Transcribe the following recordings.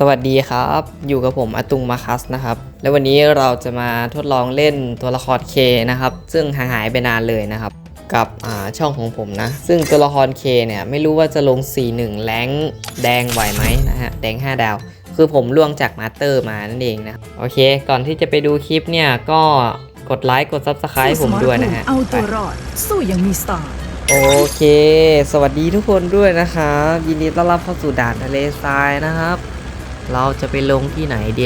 สวัสดีครับ อยู่กับผมอาตุงมาคัสนะครับ และวันนี้เราจะมาทดลองเล่นตัวละคร K นะครับ ซึ่งห่างหายไปนานเลยนะครับ กับอ่าช่องของผมนะ ซึ่งตัวละคร K เนี่ย ไม่รู้ว่าจะลง 4-1 แรงค์แดงไหวไหมนะฮะ แดง 5 ดาว คือผมล่วงจากมาสเตอร์มานั่นเองนะ โอเค ก่อนที่จะไปดูคลิปเนี่ย ก็กดไลค์ กด Subscribe ให้ผมด้วยนะฮะ เอาตัวไปรอด สู้อยังมีสไตล์โอเค สวัสดีทุกคนด้วยนะครับ ยินดีต้อนรับเข้าสู่ด่านทะเลทรายนะครับ เราจะไปลงที่ไหนเด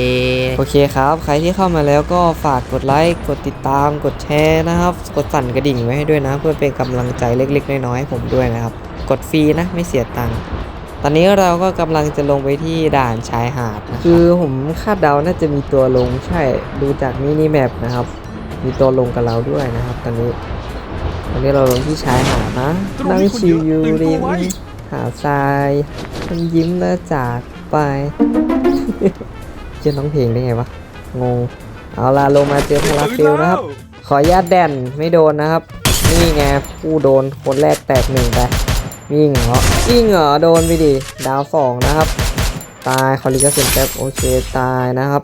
โอเคครับ ใครที่เข้ามาแล้วก็ฝากกดไลค์กดติดตาม กดแชร์นะครับ กดสั่นกระดิ่งไว้ให้ด้วยนะ เพื่อเป็นกำลังใจเล็กๆ น้อยๆให้ผมด้วยนะครับ กดฟรีนะไม่เสียตังค์ตอนนี้เราก็กำลังจะลงไปที่ด่านชายหาดนะครับคือผมคาดเดาน่าจะมีตัวลงใช่ดูจากมินิแมปนะครับ มีตัวลงกับเราด้วยนะครับ ตอนนี้ตอนนี้เราลงที่ชายหาดนะนั่งชิวอยู่ริมหาดทรายมันยิ้มแล้วจากไป เจะน้องเพลงได้ไงวะ งง เอาล่ะลงมาเจอพาราฟิลนะครับ ขออนุญาตแดนไม่โดนนะครับ นี่ไงผู้โดนคนแรกแตกหนึ่งไปวิ่งเหรอวิ่งเหรอโดนไปดิดาวสองนะครับ ตายคอลิกาเซนแป๊บโอเคตายนะครับ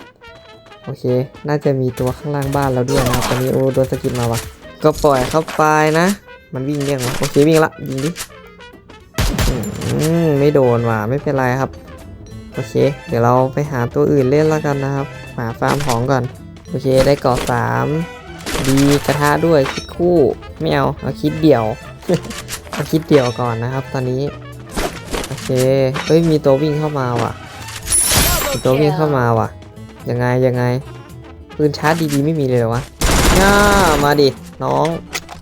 โอเค น่าจะมีตัวข้างล่างบ้านเราด้วยนะครับตอนนี้โอ้โดนสกินมาวะก็ปล่อยเข้าไปนะ มันวิ่งเรียงวะโอเควิ่งละยิงดิอืมไม่โดนว่ะไม่เป็นไรครับ โอเค เดี๋ยวเราไปหาตัวอื่นเล่นแล้วกันนะครับ หาฟาร์มของก่อน โอเค ได้เกาะสามดีกระทะด้วยคิดคู่ไม่เอาเอาคิดเดี่ยวเอาคิดเดี่ยวก่อนนะครับ ตอนนี้ โอเค เฮ้ย มีตัววิ่งเข้ามาว่ะ มีตัววิ่งเข้ามาว่ะ ยังไงยังไงปืนชาร์จดีๆไม่มีเลยเหรอวะง่ามาดิ น้อง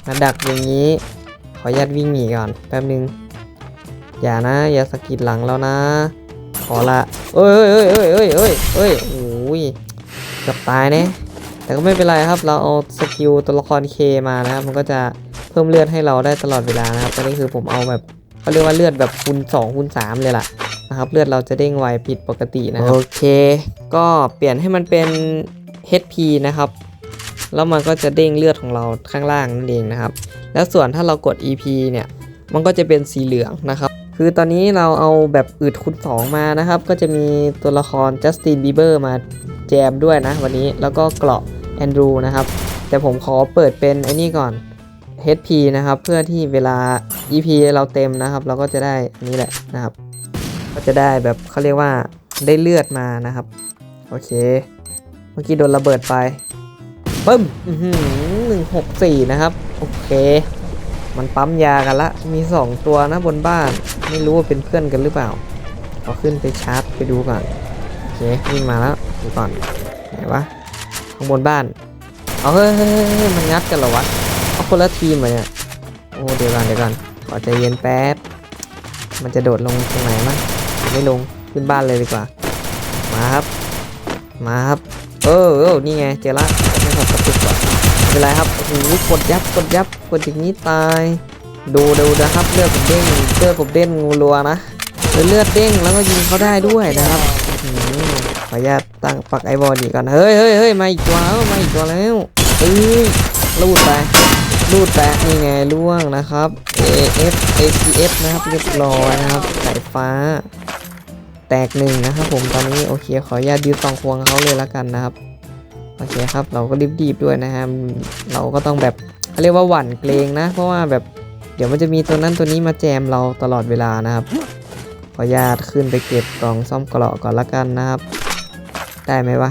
มาดักอย่างนี้ ขออนุญาตวิ่งหนีก่อน แป๊บนึง อย่านะ อย่าสะกิดหลังแล้วนะ ขอละเอ้ยเอ้ยเอ้ยเอ้ยเอ้ยเอ้ยโอ้ยเกือบตายเนี่ยแต่ก็ไม่เป็นไรครับ เราเอาสกิลตัวละครเคมานะครับ มันก็จะเพิ่มเลือดให้เราได้ตลอดเวลานะครับตอนนี้คือผมเอาแบบเขาเรียกว่าเลือดแบบคูณ2คูณ3เลยล่ะนะครับเลือดเราจะเด้งไวผิดปกตินะครับโอเค ก็เปลี่ยนให้มันเป็น HP นะครับ แล้วมันก็จะเด้งเลือดของเราข้างล่างนั่นเองนะครับ แล้วส่วนถ้าเรากด EP เนี่ย มันก็จะเป็นสีเหลืองนะครับ คือตอนนี้เราเอาแบบอึดคูณ2มานะครับ ก็จะมีตัวละครจัสตินบีเบอร์มาแจมด้วยนะวันนี้แล้วก็เกราะแอนดรูนะครับ แต่ผมขอเปิดเป็นไอ้นี่ก่อน HP นะครับ เพื่อที่เวลา EP เราเต็มนะครับ เราก็จะได้อันนี้แหละนะครับ ก็จะได้แบบเขาเรียกว่าได้เลือดมานะครับ โอเค เมื่อกี้โดนระเบิดไปปึ้มหนึ่งหกสี่นะครับ โอเค มันปั๊มยากันละ มี2ตัวนะบนบ้าน ไม่รู้ว่าเป็นเพื่อนกันหรือเปล่าขอขึ้นไปชาร์จไปดูก่อน โอเควิ่งมาแล้วดูก่อน ไหนวะ ข้างบนบ้าน เอาเฮ้ยเฮ้ยเฮ้ยเฮ้ยมันงัดกันเหรอวะ เอาคนละทีมเหรอเนี่ย โอ้เดี๋ยวก่อนเดี๋ยวก่อนขอใจเย็นแป๊บ มันจะโดดลงตรงไหนมั้งไม่ลง ขึ้นบ้านเลยดีกว่า มาครับ มาครับ เออเออนี่ไง เจอละไม่หกกระตุกว่ะไม่ เป็นไรครับ โอ้โห กดยับ กดยับ กดอย่างนี้ตาย ดูดูนะครับ เลือดผมเด้ง เลือดผมเด้งงูรัวนะเลือดเด้งแล้วก็ยิงเขาได้ด้วยนะครับขออนุญาตตั้งปักไอบอลดีก่อน เฮ้ยเฮ้ยเฮ้ยมาอีกตัวแล้วมาอีกตัวแล้วเอ้ยลูดไปลูดไปนี่ไงล่วงนะครับ AF ATF นะครับเรียบร้อยนะครับสายฟ้า แตกหนึ่งนะครับผมตอนนี้โอเคขออนุญาตยืดสองควงเขาเลยละกันนะครับ โอเคครับ เราก็รีบๆด้วยนะฮะเราก็ต้องแบบเขาเรียกว่าหวั่นเกรงนะ เพราะว่าแบบเดี๋ยวมันจะมีตัวนั้นตัวนี้มาแจมเราตลอดเวลานะครับ ขออนุญาตขึ้นไปเก็บกล่องซ่อมเกราะก่อนละกันนะครับ ได้ไหมวะ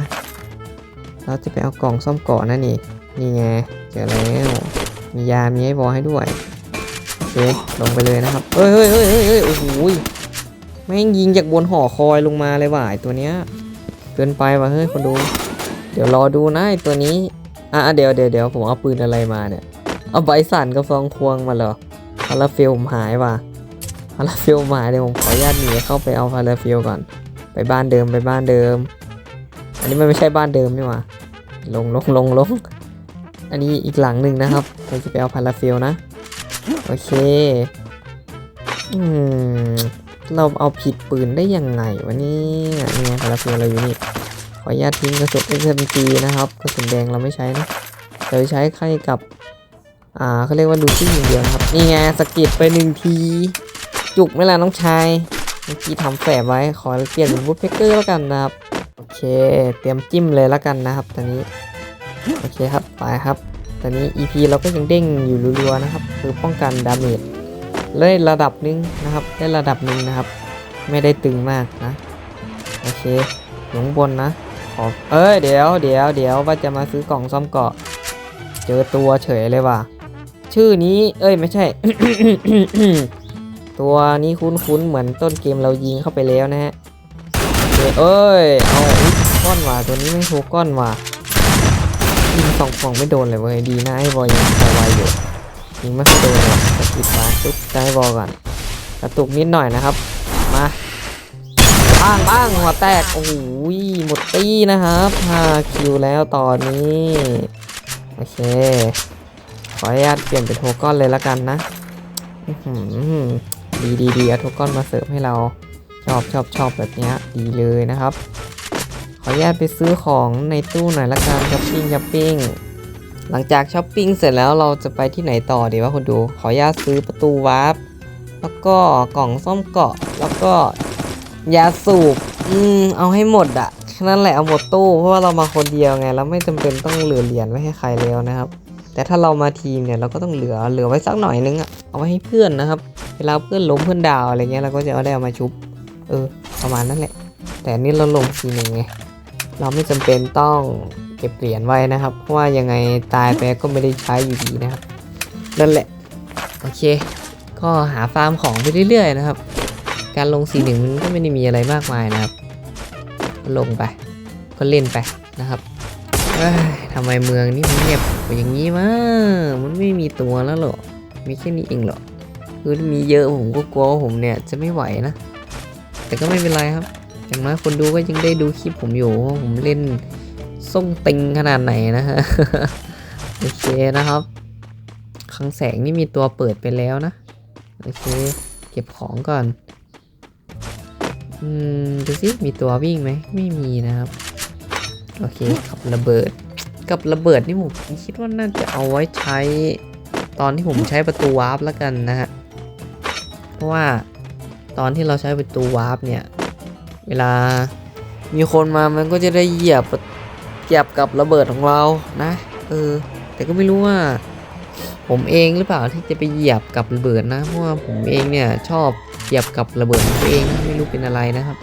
เราจะไปเอากล่องซ่อมเกราะนั่นนี่นี่ไงเจอแล้วมียา มีให้บอลให้ด้วยโอเคลงไปเลยนะครับเฮ้ยเฮ้ยเฮ้ยเฮ้ยโอ้โหยแม่งยิงจากบนหอคอยลงมาเลยว่ะไอตัวเนี้ยเกินไปว่ะเฮ้ยคนดู เดี๋ยวรอดูนะไอตัวนี้ อะเดี๋ยวเดี๋ยวเดี๋ยวผมเอาปืนอะไรมาเนี่ย เอาใบสั่นกับซองควงมาเหรอพาราฟิลผมหายว่ะพาราฟิลหายเดี๋ยวผมขออนุญาตหนีเข้าไปเอาพาราฟิลก่อน ไปบ้านเดิมไปบ้านเดิม อันนี้มันไม่ใช่บ้านเดิมนี่หว่าลงลงลงลง อันนี้อีกหลังหนึ่งนะครับเราจะไปเอาพาราฟิลนะ โอเค อืม เราเอาผิดปืนได้ยังไงวะเนี่ยนี่ไงพาราฟิลเราอยู่นี่ ออนุญาตทิ้งกระสุน SMG นะครับกระสุนแดงเราไม่ใช้นะเราใช้แค่กับ อ่าเขาเรียกว่าลูซี่อย่างเดียวครับ นี่ไงสกิดไปหนึ่งที จุกไม่ละน้องชายเมื่อกี้ทำแฝบไว้ขอเปลี่ยนเป็นวูดเพกเกอร์แล้วกันนะครับ โอเค เตรียมจิ้มเลยแล้วกันนะครับตอนนี้ โอเคครับไปครับตอนนี้ EP เราก็ยังเด้งอยู่รัวๆนะครับ คือป้องกันดาเมจเลยระดับหนึงนะครับ ได้ระดับหนึ่งนะครับ ไม่ได้ตึงมากนะ โอเคอยู่ข้างบนนะ ขอเอ้ยเดี๋ยวเดี๋ยวเดี๋ยวว่าจะมาซื้อกล่องซ่อมเกาะ เจอตัวเฉยเลยว่ะ ชื่อนี้เอ้ยไม่ใช่ ตัวนี้คุ้นๆเหมือนต้นเกมเรายิงเข้าไปแล้วนะฮะเอ้ยเอาก้อนว่ะตัวนี้ไม่โชก้อนว่ะยิงสองฟองไม่โดนเลยเว้ยดีนะไอ้บอยยังส่ไวอยู่ยิงไม่โดนเลยสกิดมาตุ๊บได้บอลก่อนกระตุกนิดหน่อยนะครับ มา บ้างบ้างหัวแตก โอ้โหหมดตี้นะครับ5คิวแล้วตอนนี้ โอเค ขออนุญาตเปลี่ยนเป็นโทก้อนเลยละกันนะดีดีดีเอาโทก้อนมาเสิร์ฟให้เรา ชอบชอบชอบแบบนี้ดีเลยนะครับ ขออนุญาตไปซื้อของในตู้หน่อยละกันช้อปปิ้งช้อปปิ้งหลังจากช้อปปิ้งเสร็จแล้วเราจะไปที่ไหนต่อดีวะคุณดู ขออนุญาตซื้อประตูวาร์ปแล้วก็กล่องซ่อมเกาะ แล้วก็ ยาสูบ อืม เอาให้หมดอะแค่นั้นแหละเอาหมดตู้เพราะว่าเรามาคนเดียวไงเราไม่จำเป็นต้องเหลือเหรียญไว้ให้ใครแล้วนะครับ แต่ถ้าเรามาทีมเนี่ยเราก็ต้องเหลือเหลือไว้สักหน่อยนึงอะเอาไว้ให้เพื่อนนะครับ เวลาเพื่อนล้มเพื่อนดาวอะไรเงี้ยเราก็จะเอาได้เอามาชุบ เออ ประมาณนั้นแหละ แต่นนี่เราลงทีหนึ่งไงเราไม่จำเป็นต้องเก็บเหรียญไว้นะครับ เพราะว่ายังไงตายไปก็ไม่ได้ใช้อยู่ดีนะครับนั่นแหละโอเค ก็หาฟาร์มของไปเรื่อยๆนะครับ การลงสีหนึ่งมันก็ไม่ได้มีอะไรมากมายนะครับก็ลงไป ก็เล่นไปนะครับทำไมเมืองนี่มันเงียบอย่างนี้วะมันไม่มีตัวแล้วหรอมีแค่นี้เองเหรอคือมีเยอะผมก็กลัวผมเนี่ยจะไม่ไหวนะ แต่ก็ไม่เป็นไรครับ อย่างน้อยคนดูก็ยังได้ดูคลิปผมอยู่ว่าผมเล่นส่งติงขนาดไหนนะฮะโอเคนะครับคังแสงนี่มีตัวเปิดไปแล้วนะ โอเค เก็บของก่อน อืมดูสิมีตัววิ่งไหมไม่มีนะครับ โอเคกับระเบิด กับระเบิดนี่ผมคิดว่าน่าจะเอาไว้ใช้ ตอนที่ผมใช้ประตูวาร์ปแล้วกันนะฮะเพราะว่าตอนที่เราใช้ประตูวาร์ปเนี่ย เวลามีคนมามันก็จะได้เหยียบเหยียบกับระเบิดของเรานะ เออ แต่ก็ไม่รู้ว่า ผมเองหรือเปล่าที่จะไปเหยียบกับระเบิดนะเพราะว่าผมเองเนี่ยชอบ เหยียบกับระเบิดของตัวเองนะไม่รู้เป็นอะไรนะครับ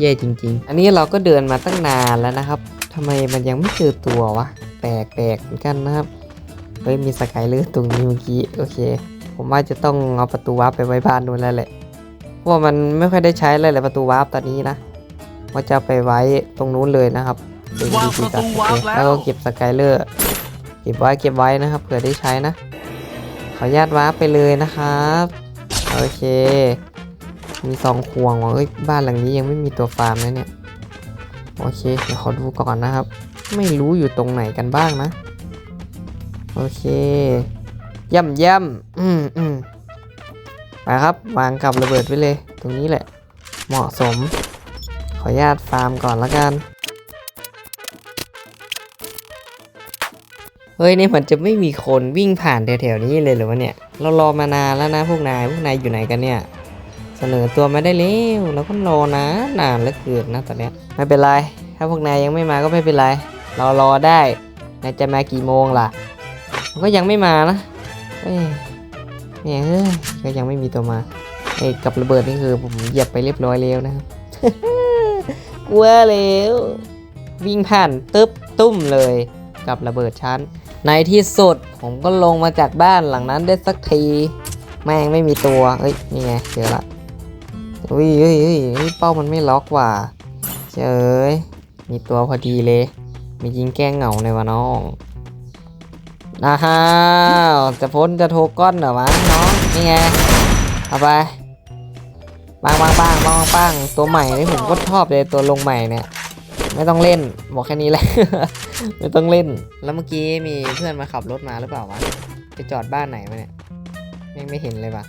แย่จริง ๆ อันนี้เราก็เดินมาตั้งนานแล้วนะครับทำไมมันยังไม่เจอตัววะแปลกแปลกเหมือนกันนะครับเฮ้ยมีสกายเลอร์ตรงนี้เมื่อกี้โอเค ผมว่าจะต้องเอาประตูวาร์ปไปไว้บ้านนู่นแล้วแหละเพราะว่ามันไม่ค่อยได้ใช้เลยแหละประตูวาร์ปตอนนี้นะว่าจะเอาไปไว้ตรงนู้นเลยนะครับเดี๋ยววางดีๆประตูโอวาร์เคปแล้วแล้วก็เก็บสกายเลอร์เก็บไว้เก็บไว้นะครับเผื่อได้ใช้นะขออนุญาตวาร์ปไปเลยนะครับ โอเค มีสองควงว่ะเอ้ยบ้านหลังนี้ยังไม่มีตัวฟาร์มนะเนี่ย โอเคเดี๋ยวขอดูก่อนนะครับ ไม่รู้อยู่ตรงไหนกันบ้างนะ โอเคย่ำย่ำอืมอืมไปครับ วางกับระเบิดไว้เลย ตรงนี้แหละ เหมาะสม ขออนุญาตฟาร์มก่อนละกัน ฮ้ยนี่มันจะไม่มีคนวิ่งผ่านแถวๆนี้เลยหรือวะเนี่ย เรารอมานานแล้วนะพวกนายพวกนายอยู่ไหนกันเนี่ย เสนอตัวมาได้เร็วแล้วก็รอนานานเหลือเกินนะตอนเนี้ยไม่เป็นไร ถ้าพวกนายยังไม่มาก็ไม่เป็นไร เรารอได้นายจะมากี่โมงล่ะก็ยังไม่มานะเอ้ยเนี่ยเฮ้ยก็ยังไม่มีตัวมาไอ้กับระเบิดนี่คือผมเหยียบไปเรียบร้อยแล้วนะครับกลัวแล้ววิ่งผ่านตึ๊บตุ้มเลยกับระเบิดชั้น ในที่สุดผมก็ลงมาจากบ้านหลังนั้นได้สักที แม่งไม่มีตัวเอ้ย นี่ไงเจอละอุ้ยเฮ้ยเฮ้ยเป้ามันไม่ล็อกว่ะเจอมีตัวพอดีเลย มียิงแก้งเหงาในวะน้องนะฮาวจะพ้นจะโทก้อนเหรอวะน้อง นี่ไง เอาไปปังปังปังปังปังตัวใหม่นี่ผมก็ชอบเลยตัวลงใหม่เนี่ย ไม่ต้องเล่น บอกแค่นี้แหละ ไม่ต้องเล่น แล้วเมื่อกี้มีเพื่อนมาขับรถมาหรือเปล่าวะ ไปจอดบ้านไหนมาเนี่ย ไม่ไม่เห็นเลยปะ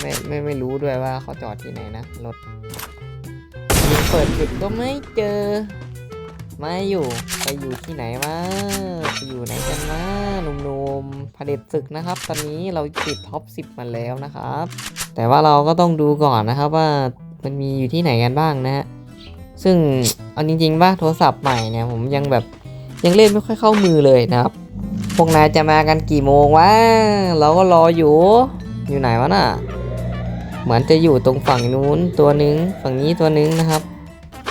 ไม่ไม่ไม่รู้ด้วยว่าเขาจอดที่ไหนนะรถเปิดจุดก็ไม่เจอ ไม่อยู่ ไปอยู่ที่ไหนวะไปอยู่ไหนกันวะหนุ่มๆเผด็จศึกนะครับ ตอนนี้เราติดท็อป 10 มาแล้วนะครับ แต่ว่าเราก็ต้องดูก่อนนะครับว่ามันมีอยู่ที่ไหนกันบ้างนะฮะ ซึ่งเอาจริงๆว่าโทรศัพท์ใหม่เนี่ยผมยังแบบ ยังเล่นไม่ค่อยเข้ามือเลยนะครับ พวกนายจะมากันกี่โมงวะ เราก็รออยู่ อยู่ไหนวะน่ะ เหมือนจะอยู่ตรงฝั่งนู้นตัวหนึง ฝั่งนี้ตัวหนึงนะครับ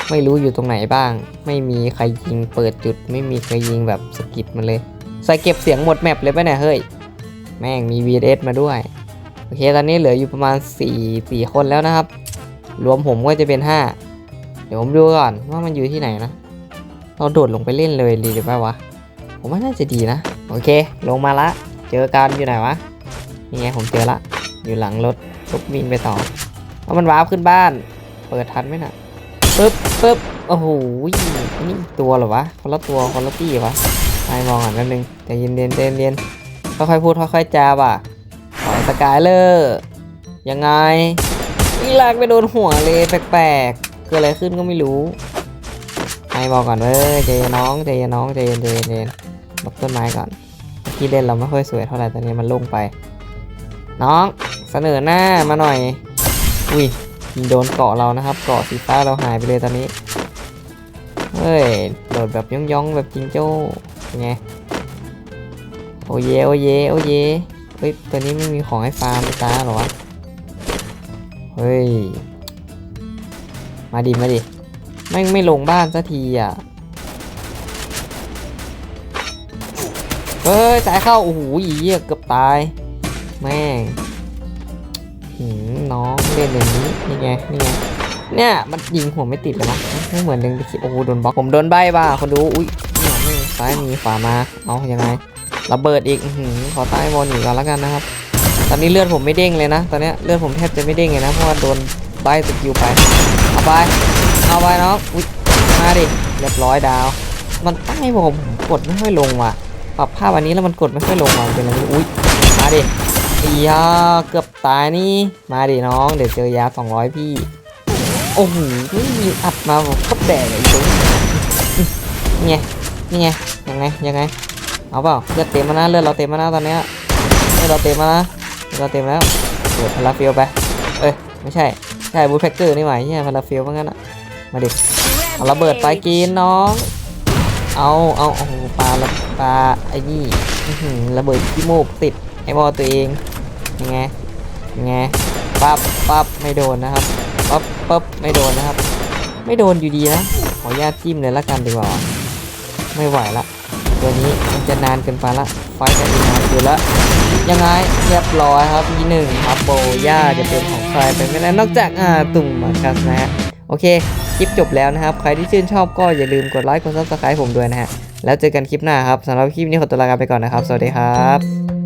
ไม่รู้อยู่ตรงไหนบ้าง ไม่มีใครยิงเปิดจุด ไม่มีใครยิงแบบสกิดมันเลย ใส่เก็บเสียงหมดแมปเลยปะเนี่ยเฮ้ย แม่งมี VS มาด้วย โอเคตอนนี้เหลืออยู่ประมาณ 4 4 คนแล้วนะครับ รวมผมก็จะเป็น 5 เดี๋ยวผมดูก่อนว่ามันอยู่ที่ไหนนะ เราโดดลงไปเล่นเลยดีหรือเปล่าวะ ผมว่าน่าจะดีนะ โอเค ลงมาละ เจอกันอยู่ไหนวะ นี่ไงผมเจอละ อยู่หลังรถทุบวิ่งไปต่อแล้วมันวาร์ปขึ้นบ้าน เปิดทันไหมน่ะปึ๊บปึ๊บโอ้โหนี่ตัวเหรอวะ คนละตัว คนละตี้วะไปมองอะแป๊บนึงใจเย็นเย็นๆใจเย็นค่อยๆพูดค่อยๆจาว่ะขอสกายเลอร์ ยังไงนี่ลากไปโดนหัวเลยแปลกๆ เกิดอะไรขึ้นก็ไม่รู้ ให้บอกก่อนเว้ยใจน้องใจน้องใจเย็นเย็นใจเย็นบล็อกต้นไม้ก่อนเมื่อกี้เล่นเราไม่ค่อยสวยเท่าไหร่ตอนนี้มันลงไป น้องเสนอหน้ามาหน่อย อุ้ยยิงโดนเกาะเรานะครับ เกาะสีฟ้าเราหายไปเลยตอนนี้ เฮ้ย โดดแบบย่องๆแบบจิงโจ้ไง โอเยโอเยโอเยเฮ้ยตัวนี้ไม่มีของให้ฟาร์มตาเหรอวะ เฮ้ย มาดิ มาดิ แม่งไม่ลงบ้านสักทีอะ เฮ้ยสายเข้า โอ้โหอีเหี้ยเกือบตาย แม่งหืมน้องเล่นอย่างนี้ นี่ไง นี่ไง เนี่ย มันยิงหัวไม่ติดเลยนะไม่เหมือนเดิมที่คิดโอ้โหโดนบล็อก ผมโดนใบบ้าคนดู อุ้ยเนี่ยไม่ซ้ายมีขวามา เอายังไง ระเบิดอีกหือขอใต้บอลหนีก่อนแล้วกันนะครับ ตอนนี้เลือดผมไม่เด้งเลยนะ ตอนเนี้ยเลือดผมแทบจะไม่เด้งเลยนะ เพราะว่าโดนใบสกิลไป เอาไป เอาไปน้องอุ้ยมาดิเรียบร้อยดาว มันใต้ผมกดไม่ค่อยลงว่ะปรับภาพอันนี้แล้วมันกดไม่ค่อยลงว่ะเป็นอะไรอุ้ยมาดิอียาเกือบตายนี่มาดิน้องเดี๋ยวเจอยา200พี่โอ้โหไม่มีอัดมาก็แดกไอ้ตรงนี่ไงนี่ไงยังไงยังไงเอาเปล่าเลือดเต็มมานะเลือดเราเต็มมานะตอนเนี้ยเลือดเราเต็มมานะเลือดเราเต็มแล้วเปิดพาราฟิลไปเอ้ยไม่ใช่ใช่บูทแพ็กเกอร์นี่หว่าใช่พาราฟิลว่างั้นอะ มาดิเอาระเบิดไปกินน้อง เอาเอาโอ้โหปลาละปลาไอ้นี่ระเบิดขี้มูกติดไอ้บอตัวเองยังไงยังไงปั๊บปั๊บไม่โดนนะครับปั๊บปั๊บไม่โดนนะครับ ไม่โดนอยู่ดีนะขออนุญาตจิ้มเลยละกันดีกว่าไม่ไหวละตัวนี้มันจะนานเกินไปละไฟกันอีกนานอยู่ละยังไงเรียบร้อยครับทีหนึ่งครับโบย่าจะเป็นของใครไปไม่ได้นอกจากอ่าตุ่มมาคัสนะฮะโอเค คลิปจบแล้วนะครับ ใครที่ชื่นชอบก็อย่าลืมกดไลค์กดซับสไครต์ผมด้วยนะฮะ แล้วเจอกันคลิปหน้าครับสำหรับคลิปนี้ขอตัวลาไปก่อนนะครับ สวัสดีครับ